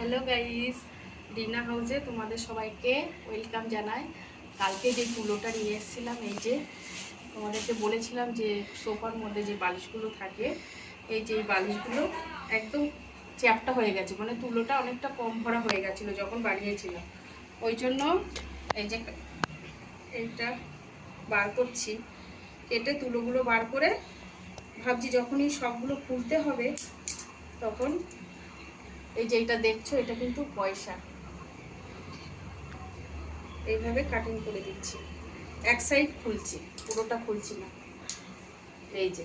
Hello guys dinner হাউসে তোমাদের সবাইকে ওয়েলকাম জানাই। কালকে যে তুলোটা নিয়ে এসেছিলাম, এই যে তোমাদেরকে বলেছিলাম যে সোফার মধ্যে যে বালিশগুলো থাকে, এই যে বালিশগুলো একদম চ্যাপটা হয়ে গেছে। মানে তুলোটা অনেকটা কম ভরা হয়ে গেছিল যখন বানিয়েছিলাম। ওই জন্য এই যে এইটা বার করছি। কেটে তুলোগুলো বার করে ভাবছি যখনই সবগুলো খুলতে হবে, তখন এই যে এটা দেখছ, এটা কিন্তু পয়সা। এইভাবে কাটিং করে দিচ্ছি। এক সাইড খুলছি, পুরোটা খুলছি না। এই যে।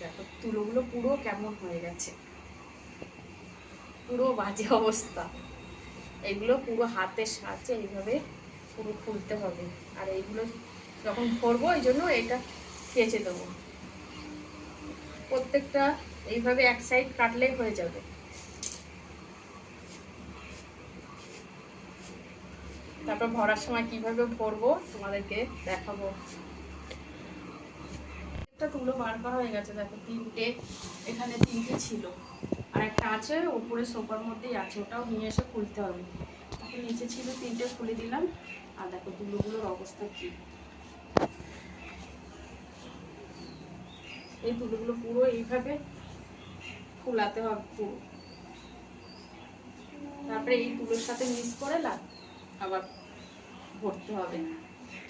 দেখো, তুলোগুলো পুরো কেমন হয়ে গেছে। পুরো বাজে অবস্থা। এগুলো পুরো হাতের সাহায্যে এইভাবে পুরো খুলতে হবে। আর এইগুলো যখন ভরবো, এই জন্য এটা খেঁচে দেবো। প্রত্যেকটা এইভাবে এক সাইড কাটলেই হয়ে যাবে। তারপর ভরার সময় কীভাবে ভরবো তোমাদেরকে দেখাবো। একটা তুলো বার করা হয়ে গেছে, দেখো তিনটে, এখানে তিনটে ছিল। আর একটা আছে, ওপরে সোফার মধ্যেই আছে, ওটাও নিয়ে এসে খুলতে হবে। নিচে ছিল তিনটে, খুলে দিলাম। আর দেখো তুলোগুলোর অবস্থা কি। এই তুলোগুলো পুরো এইভাবে ফুলাতে হবে পুরো। তারপরে এই তুলোর সাথে মিক্স করে লাগ আবার ভরতে হবে।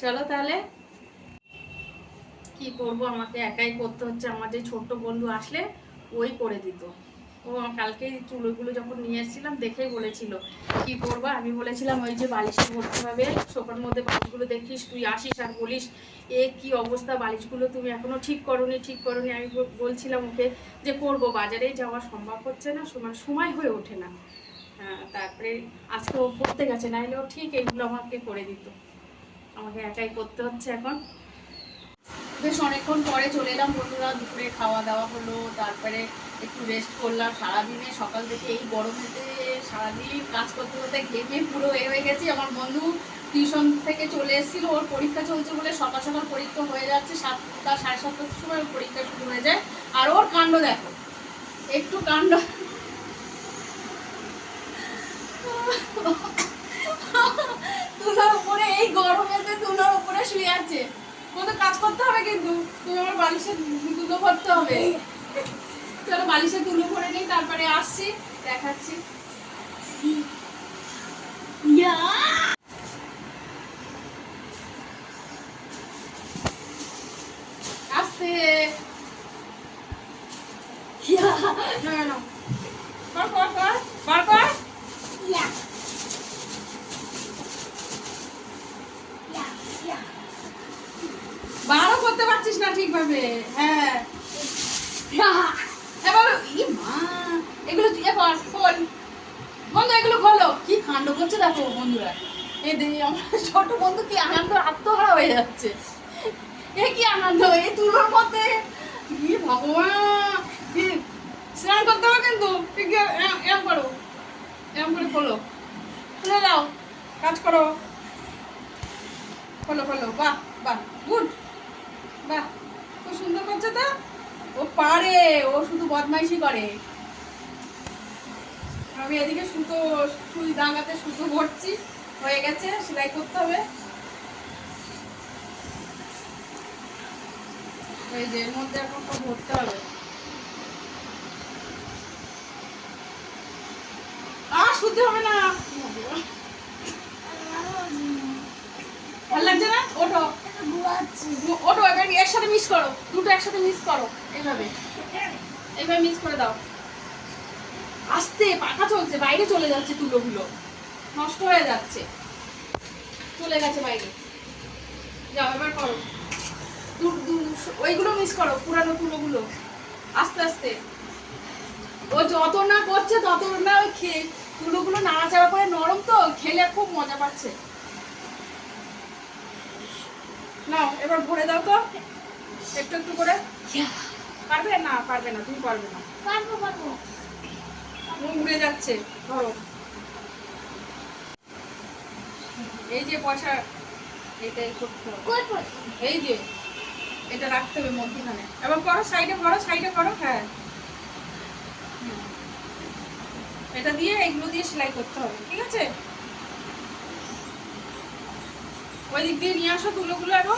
চলো তাহলে, কি করব? আমাকে একাই করতে হচ্ছে। আমার যে ছোট্ট বন্ধু আসলে ওই করে দিত। ও কালকে চুলোগুলো যখন নিয়ে এসেছিলাম, দেখেই বলেছিল, কি করবা? আমি বলেছিলাম, ওই যে বালিশে ভরতে হবে, সোফার মধ্যে বালিশগুলো দেখিস, তুই আসিস আর বলিস, এ কি অবস্থা, বালিশগুলো তুমি এখনও ঠিক করনি ঠিক করনি। আমি বলছিলাম ওকে যে, করব বাজারেই যাওয়া সম্ভব হচ্ছে না, সময় সময় হয়ে ওঠে না। হ্যাঁ তারপরে আজকে ও পড়তে গেছে নাহলে ও ঠিক এইগুলো আমাকে করে দিত। আমাকে একাই করতে হচ্ছে এখন। বেশ অনেকক্ষণ পরে চলে এলাম বন্ধুরা, দুপুরে খাওয়া দাওয়া হলো, তারপরে একটু রেস্ট করলাম। সারাদিনে সকাল থেকে এই গরমেতে সারাদিন কাজ করতে করতে ঘেমে পুরো এ হয়ে গেছি। আমার বন্ধু টিউশন থেকে চলে এসেছিল। ওর পরীক্ষা চলছে বলে সকাল সকাল পরীক্ষা হয়ে যাচ্ছে। সাতটা সাড়ে সাতটার সময় পরীক্ষা শুরু হয়ে যায়। আর ওর কাণ্ড দেখো। একটু কাণ্ড। তুলার উপরে, এই গরমেতে তুলার উপরে শুয়ে আছে। কত কাজ করতে হবে কিন্তু? তুমি আমার বালিশে তুলো ভরতে হবে। চলো বালিশে তুলো করে নিই তারপরে আসছি দেখাচ্ছি আসতে না না না কর কর কর বার কর বারও করতে পারছিস না ঠিকভাবে হ্যাঁ এবার ই মা এগুলো ইয়ে কর খোল বন্ধু এগুলো খোলো কি কাণ্ড করছে দেখো বন্ধুরা আমার ছোট বন্ধু কি আনন্দ, আত্মহারা হয়ে যাচ্ছে। এ কি আনন্দ তুলোর মধ্যে? ই ভগবান স্নান করতে হবে কিন্তু করো করে দাও, কাজ করো। খোলো খোলো, বাহ বাহ, গুড, বাহ, খুব সুন্দর করছে তো? ও পারে, ও শুধু বদমাইশি করে। আমি এদিকে সুতো, সুই দাঙ্গাতে সুতো ভরছি। হয়ে গেছে, সেলাই করতে হবে। এই যে, এর মধ্যে এখন সব ভরতে হবে। আর শুতে হবে না। ভালো লাগছে না? এবার একসাথে মিক্স করো। দুটো একসাথে মিক্স করো, এইভাবে। এইভাবে মিক্স করে দাও। আস্তে পাখা চলছে বাইরে চলে যাচ্ছে তুলোগুলো। নষ্ট হয়ে যাচ্ছে। চলে গেছে বাইরে। যাও এবার করো। ওইগুলো মিক্স করো পুরানো তুলোগুলো। আস্তে আস্তে। ও যত না করছে তত না ওই খেয়ে তুলোগুলো নাড়াচাড়া করে নরম তো খেলে খুব মজা পাচ্ছে। নাও এবার ভরে দাও তো। একটু একটু করে। পারবে? না পারবে না তুমি পারবে না। পারব পারব। মুখ যাচ্ছে। ধরো এই যে পয়সা এটাই করতে হবে। এই যে এটা রাখতে হবে মধ্যখানে। এবার করো সাইডে করো সাইডে করো হ্যাঁ। এটা দিয়ে এগুলো দিয়ে সেলাই করতে হবে ঠিক আছে? ওই দিক দিয়ে নিয়ে আসো তুলোগুলো আরও।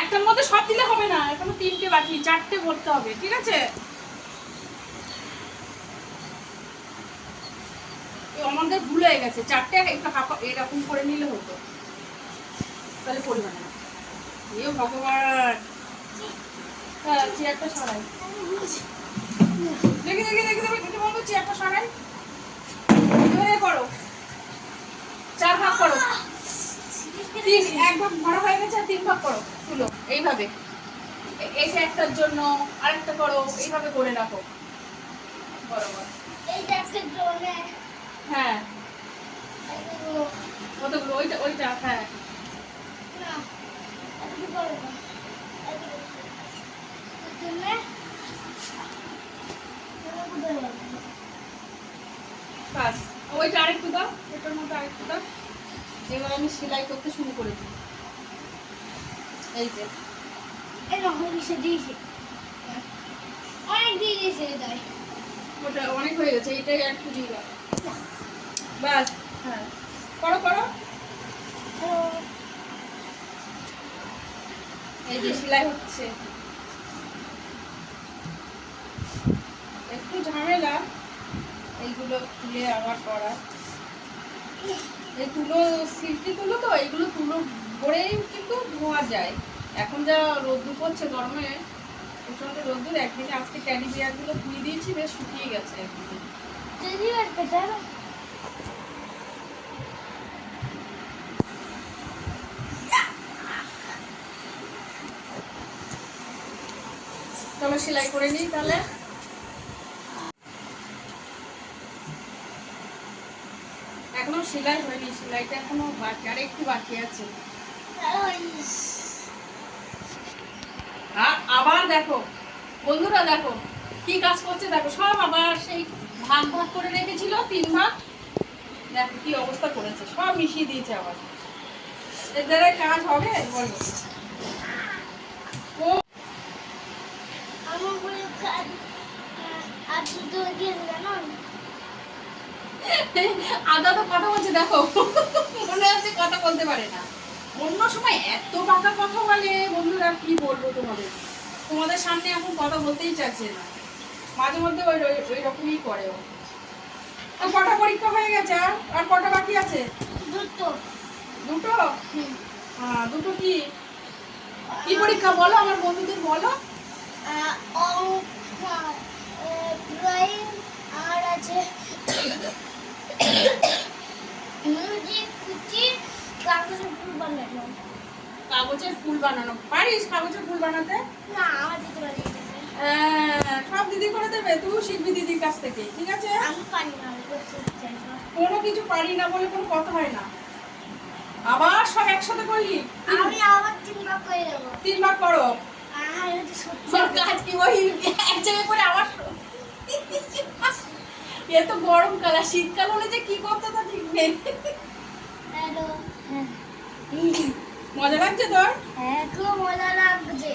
একটার মধ্যে সব দিলে হবে না এখনও তিনটে বাকি চারটে ভরতে হবে ঠিক আছে? আমাদের ভুল হয়ে গেছে। চারটে একটু হাফ এরকম করে নিলে হতো। তাহলে পরিমাণ এ ভগবান। হ্যাঁ চেয়ারটা সরাই। দেখি দেখি দেখি দেখি দেখি, বন্ধু চেয়ারটা সরাই। এবারে করো। চার ভাগ করো। এক ভাগ ভরা হয়ে গেছে, আর তিন ভাগ করো। তুলো, এইভাবে। এ- এইটা একটার জন্য আরেকটা করো, এইভাবে করে রাখো। বরাবর। হ্যাঁ। কতগুলো? ওইটা ওইটা হ্যাঁ। বাস। ওইটা আরেকটু দাও। ওইটার মধ্যে আরেকটু দাও। এবার আমি সেলাই করতে শুরু করে দিই। এই যে। অনেক দিয়ে দিয়েছে তাই ওটা অনেক হয়ে গেছে। এইটাই একটু দিয়ে দাও। বাস হ্যাঁ করো। এই যে সেলাই হচ্ছে। একটু ঝামেলা, এইগুলো তুলে আবার করা। এই তুলো, সিল্কি তুলো তো, এইগুলো তুলো ভরেই কিন্তু ধোয়া যায়। এখন যা রোদ্দুর পড়ছে গরমে প্রচণ্ড রোদ্দুর, একদিনে আজকে ট্যাডি বিয়ারগুলো ধুয়ে দিয়েছি, বেশ শুকিয়ে গেছে একদিনে। সেলাই করে নিই তাহলে। এখনও সেলাই হয়নি, সেলাইটা এখনও বাকি আর একটু বাকি আছে। আর আবার দেখো, বন্ধুরা দেখো, কি কাজ করছে দেখো, সব আবার সেই ভাগ ভাগ করে রেখেছিল, তিন ভাগ। দেখো কি অবস্থা করেছে, সব মিশিয়ে দিয়েছে আবার। এর দ্বারা কাজ হবে বলো। তো কথা বলছে, দেখো। মনে কথা বলতে পারে না। অন্য সময় এত কথা বলে, বন্ধুরা, কি বলব তোমাদের? তোমাদের সামনে এখন কথা বলতেই চাচ্ছে না। মাঝে মধ্যে ওই ওই- রকমই করে ও। আর কটা পরীক্ষা হয়ে গেছে? আর আর কটা বাকি আছে? দুটো। দুটো? হ্যাঁ দুটো কি? কি পরীক্ষা বলো আমার বন্ধুদের বলো। ড্রয়িং আর আছে মিউজিক কুচি কাগজের ফুল বানানো। কাগজের ফুল বানানো। পারিস কাগজের ফুল বানাতে? না আমার দিতে পারি সব দিদি করে দেবে তুই শিখবি দিদির কাছ থেকে ঠিক আছে? কোনো কিছু পারি না বলে কোনো কথা হয় না। আবার সব একসাথে করলি? আমি আবার তিন ভাগ করে দেবো। তিন ভাগ করো। কাজ কি ওই এক জায়গায় করে আবার এ তো গরমকাল আর শীতকাল হলে যে কি করতে তা ঠিক নেই। হ্যাঁ মজা লাগছে তোর? হ্যাঁ খুব মজা লাগছে।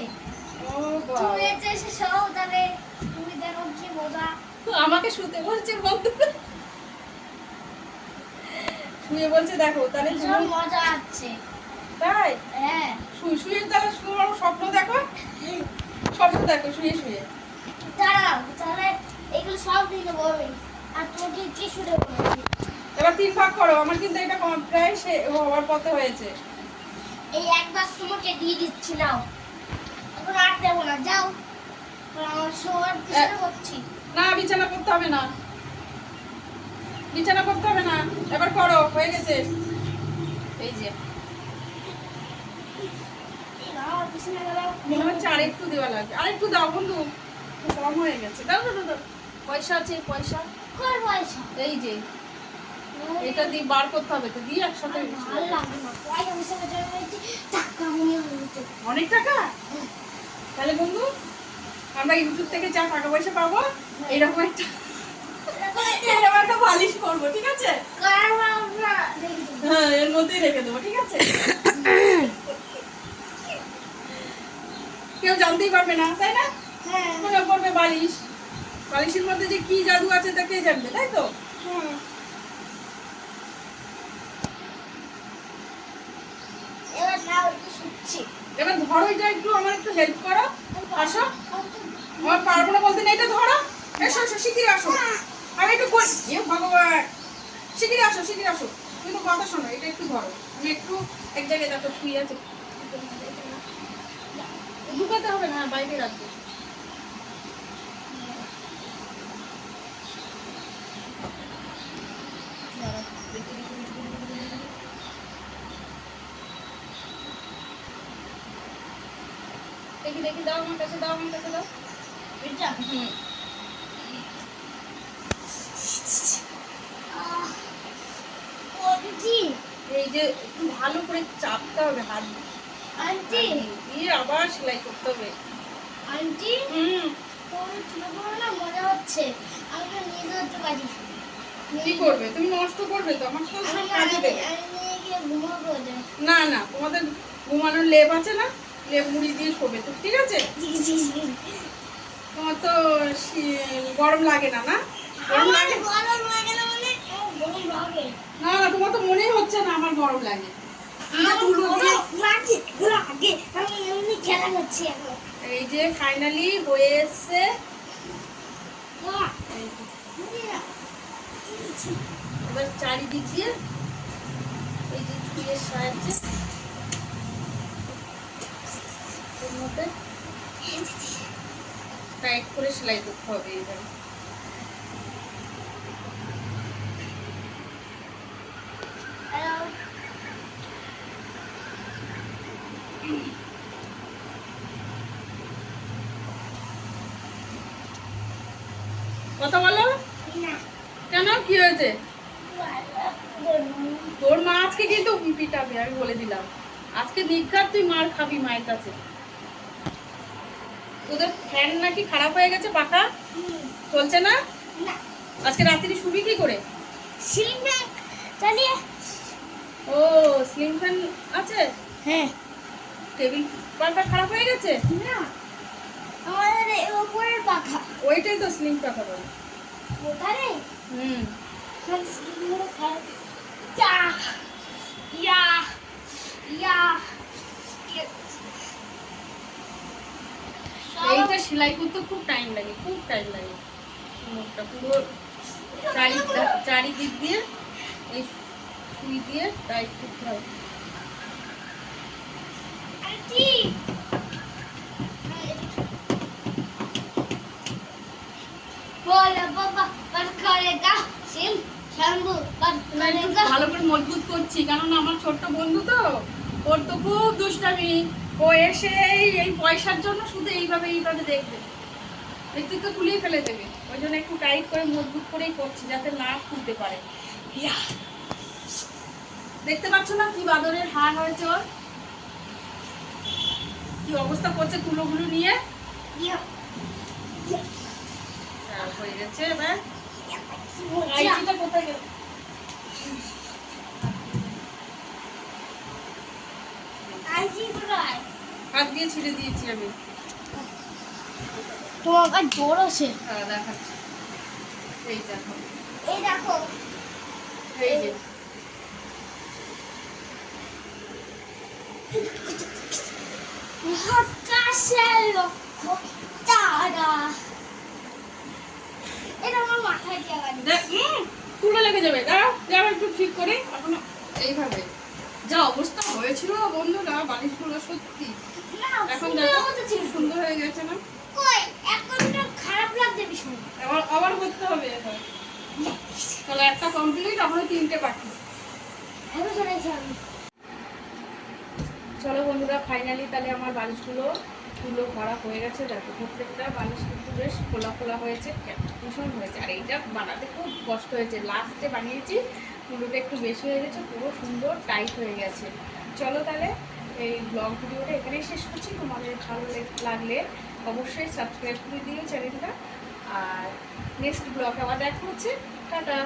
তুমি এসে এসে তাহলে তুমি দেখো কি মজা। আমাকে শুতে বলছে বন্ধু। শুয়ে বলছে দেখো তাহলে ভীষণ মজা আছে তাই? হ্যাঁ। শুয়ে শুয়ে তাহলে শুয়ে স্বপ্ন দেখো। স্বপ্ন দেখো শুয়ে শুয়ে। দাঁড়াও তাহলে এগুলো সব দেবো আমি। আর তোমাকে কি শুনে বলেছি এবার তিন ভাগ করো আমার কিন্তু এটা কম- প্রায় সে হওয়ার পথে হয়েছে। এই একবার তোমাকে দিয়ে দিচ্ছি নাও। এখন আর দেবো না যাও। এখন আমার শোয়ার পিছনে করছি না বিছানা করতে হবে না। বিছানা করতে হবে না। এবার করো হয়ে গেছে। এই যে। আরেকটু দেওয়া লাগবে আরেকটু দাও বন্ধু। কম হয়ে গেছে। দাও দাও দাও, পয়সা আছে পয়সা। পয়সা? এই যে। এটা দিয়ে বার করতে হবে। তো দিয়ে একসাথে অনেক টাকা? তাহলে বন্ধু আমরা ইউটিউব থেকে যা টাকা পয়সা পাবো এরকম একটা এরকম একটা বালিশ করব ঠিক আছে? হ্যাঁ এর মধ্যেই রেখে দেবো ঠিক আছে? কেউ জানতেই পারবে না তাই না? হ্যাঁ। মনে করবে বালিশ বালিশের মধ্যে যে কি জাদু আছে তা কে জানবে তাই তো? হ্যাঁ। এবার না একটু এবার ধরো এটা একটু আমার একটু হেল্প করো। আসো। আমার পারব না বলতে না এটা ধরো। এসো এসো শিগগিরি আসো। আমি একটু করি এ ভগবান। শিগগিরি আসো শিগগিরি আসো। তুমি তো কথা শোনো, এটা একটু ধরো। আমি একটু এক জায়গায় দেখো ছুঁয়ে আছে। ঢুকাতে হবে না, বাইরে রাখবে। দেখি দেখি দাও আমার কাছে দাও আমার কাছে দাও। এটা হুম। এই যে একটু ভালো করে চাপতে হবে হাত। আন্টি। দিয়ে আবার সেলাই করতে হবে। আন্টি? হুম। মজা হচ্ছে। আমি তো নিয়ে যেতে পারি কি করবে? তুমি নষ্ট করবে তো? আমার সব সব কাজে দেবে। না না তোমাদের ঘুমানোর লেপ আছে না? মুড়ি দিয়ে শোবে তো ঠিক আছে? তোমার তো গরম লাগে না না? গরম লাগে? না মানে গরম লাগে। না না তোমার তো মনেই হচ্ছে না আমার গরম লাগে। এই যে ফাইনালি হয়ে এসছে। এবার চারিদিক দিয়ে এই যে চুলের সাহায্যে এর মধ্যে। টাইট করে সেলাই করতে হবে এইভাবে আর কথা বলো? কেন? কি হয়েছে? তোর মা আজকে কিন্তু পিটাবে আমি বলে দিলাম। আজকে নিঘাত তুই মার খাবি মায়ের কাছে। তোদের ফ্যান নাকি খারাপ হয়ে গেছে পাখা? চলছে না? আজকে রাত্রি শুবি কি করে? সিলিংটা চালিয়ে। ও স্লিং ফ্যান আছে? হ্যাঁ। টেবিল পাখা খারাপ হয়ে গেছে? না। আমাদের উপরের পাখা। ওইটাই তো স্লিং পাখা বলে। ওখানে হুম। এখন ইয়া! ইয়া! ইয়া! এইটা সেলাই করতে খুব টাইম লাগে খুব টাইম লাগে। মুখটা পুরো চারিদিক দিয়ে এই সুই দিয়ে টাইট করতে হবে ভালো করে মজবুত করছি কারণ আমার ছোট্ট বন্ধু তো ওর তো খুব দুষ্টামি। ও এসে এই পয়সার জন্য শুধু এইভাবে এইভাবে দেখবে। ব্যক্তিত্ব খুলিয়ে ফেলে দেবে। ওই জন্য একটু টাইট করে মজবুত করেই করছি যাতে না খুলতে পারে। দেখতে পাচ্ছ না কি বাদরের হার হয়েছে ওর? কি অবস্থা করছে তুলোগুলো নিয়ে? হ্যাঁ, হয়ে গেছে এবার। কোথায় গেল? হাত দিয়ে ছিঁড়ে দিয়েছি আমি। তোমার জোর আছে। হ্যাঁ দেখাচ্ছি। এই দেখো। এই দেখো। এই যে। আকাশের লক্ষ্য তারা এটা আমার মাথায় দেওয়া দেখ, তুলে লেগে যাবে। দাঁড়াও যাও একটু ঠিক করে। এখন এইভাবে। যা অবস্থা হয়েছিল বন্ধুরা বালিশগুলো সত্যি। এখন সুন্দর দেখো হয়ে গেছে। না? কই? এখন খারাপ লাগছে ভীষণ। আবার আবার করতে হবে তাহলে একটা কমপ্লিট আমরা তিনটে বাকি। চলো বন্ধুরা ফাইনালি তাহলে আমার বালিশগুলো তুলো ভরা হয়ে গেছে। দেখো প্রত্যেকটা বালিশ কিন্তু বেশ খোলা খোলা হয়েছে ভীষণ হয়েছে। আর এইটা বানাতে খুব কষ্ট হয়েছে। লাস্টে বানিয়েছি তুলোটা একটু বেশি হয়ে গেছে, পুরো সুন্দর টাইট হয়ে গেছে। চলো তাহলে এই ব্লগ ভিডিওটা এখানেই শেষ করছি। তোমাদের ভালো লাগলে অবশ্যই সাবস্ক্রাইব করে দিও চ্যানেলটা। আর নেক্সট ব্লগ আবার দেখা হচ্ছে। টাটা!